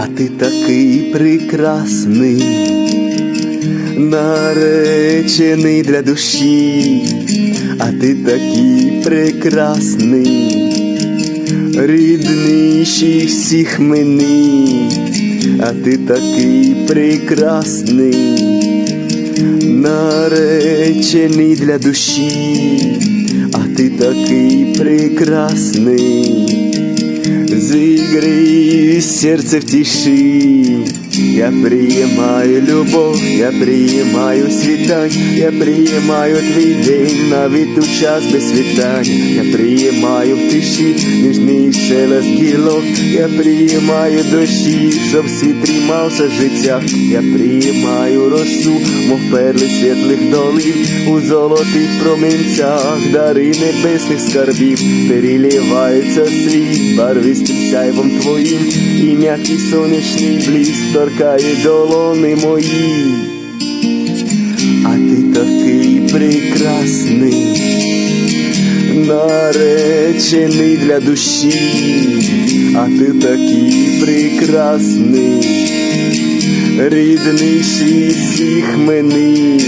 А ти такий прекрасний, наречений для душі, а ти такий прекрасний, рідніший всіх мені, а ти такий прекрасний, наречений для душі, а ти такий прекрасний. Зігрій серце втіши. Я приймаю любов, я приймаю світань, я приймаю твій день, навіть у час без світання, я приймаю в тиші, ніжний шелест гілок, я приймаю дощі, щоб світ тримався в життях, я приймаю росу, мов перли світлих долин, у золотих промінцях, дари небесних скарбів, переливається світ, барвистим сяйвом твоїм, і м'який сонячний бліск долони мої. А ти такий прекрасний, наречений для душі, а ти такий прекрасний, рідніший всіх мені,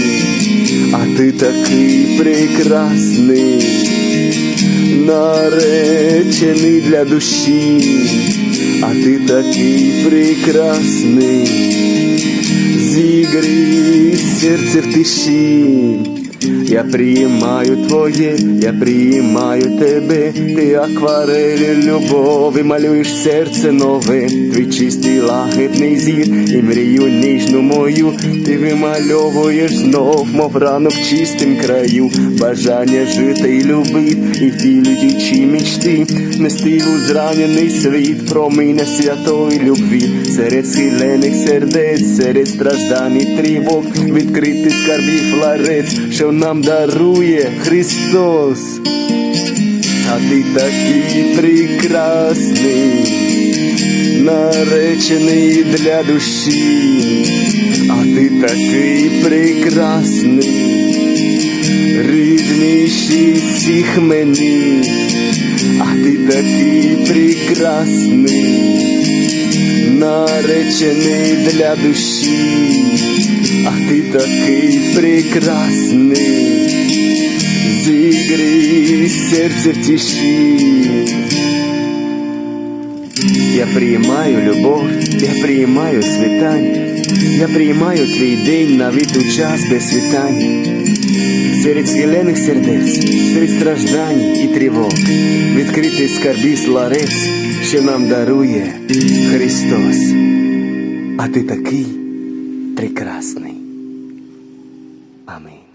а ти такий прекрасний, наречений для душі, а ты такий прекрасний, зігрій серце в тиші. Я приймаю твоє, я приймаю тебе, ти акварелі любові, малюєш серце нове, твій чистий лагідний зір, і мрію ніжну мою, ти вимальовуєш знов, мов ранок в чистим краю, бажання жити і любити, і втілюючи мечти, нести у зранений світ, промине святої любві, серед схилених сердець, серед страждань і тривог, відкритий скарбів ларець, що нам дарує Христос. А ти такий прекрасний, наречений для душі, а ти такий прекрасний, рідніший всіх мені, а ти такий прекрасний, наречений для душі, а ти такий прекрасний, серце в тиші. Я приймаю любов, я приймаю світання, я приймаю твій день навіть у час без світання. Серед схилених сердець, серед страждань і тривог, відкритий скарбіс ларець, що нам дарує Христос. А ти такий прекрасний. Амінь.